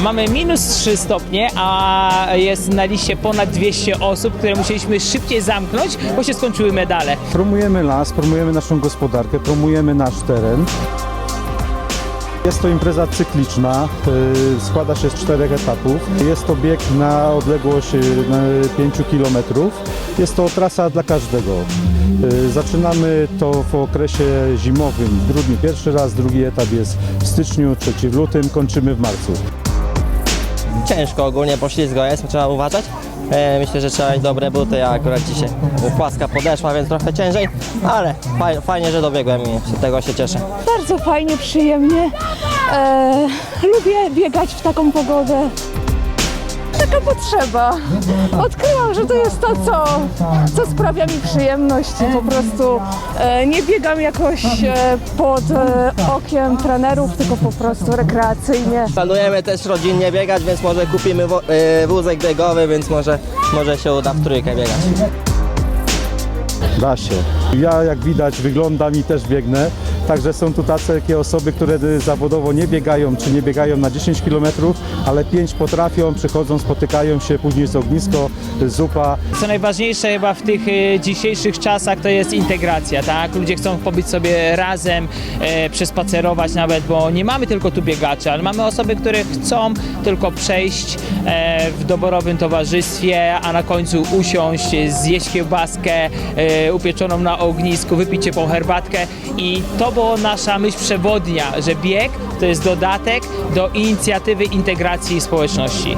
Mamy minus 3 stopnie, a jest na liście ponad 200 osób, które musieliśmy szybciej zamknąć, bo się skończyły medale. Promujemy las, promujemy naszą gospodarkę, promujemy nasz teren. Jest to impreza cykliczna, y, składa się z czterech etapów. Jest to bieg na odległość y, na 5 km. Jest to trasa dla każdego. Y, Zaczynamy to w okresie zimowym, grudniu pierwszy raz, drugi etap jest w styczniu, trzeci w lutym, kończymy w marcu. Ciężko ogólnie, poślizgo jest, trzeba uważać. E, myślę, że trzeba mieć dobre buty, ja akurat dzisiaj płaska podeszła, więc trochę ciężej, ale faj, fajnie, że dobiegłem i z tego się cieszę. Bardzo fajnie, przyjemnie. E, lubię biegać w taką pogodę. Taka potrzeba. Odkryłam, że to jest to, co, co sprawia mi przyjemność. Po prostu e, nie biegam jakoś e, pod e, okiem trenerów, tylko po prostu rekreacyjnie. Planujemy też rodzinnie biegać, więc może kupimy wo- e, wózek biegowy, więc może, może się uda w trójkę biegać. Da się. Ja jak widać wyglądam i też biegnę. Także są tu takie osoby, które zawodowo nie biegają, czy nie biegają na 10 km, ale 5 potrafią, przychodzą, spotykają się, później jest ognisko, zupa. Co najważniejsze chyba w tych e, dzisiejszych czasach to jest integracja, tak? Ludzie chcą pobyć sobie razem, e, przespacerować nawet, bo nie mamy tylko tu biegaczy, ale mamy osoby, które chcą tylko przejść e, w doborowym towarzystwie, a na końcu usiąść, zjeść kiełbaskę e, upieczoną na ognisku, wypić ciepłą herbatkę i to albo nasza myśl przewodnia, że bieg to jest dodatek do inicjatywy integracji społeczności.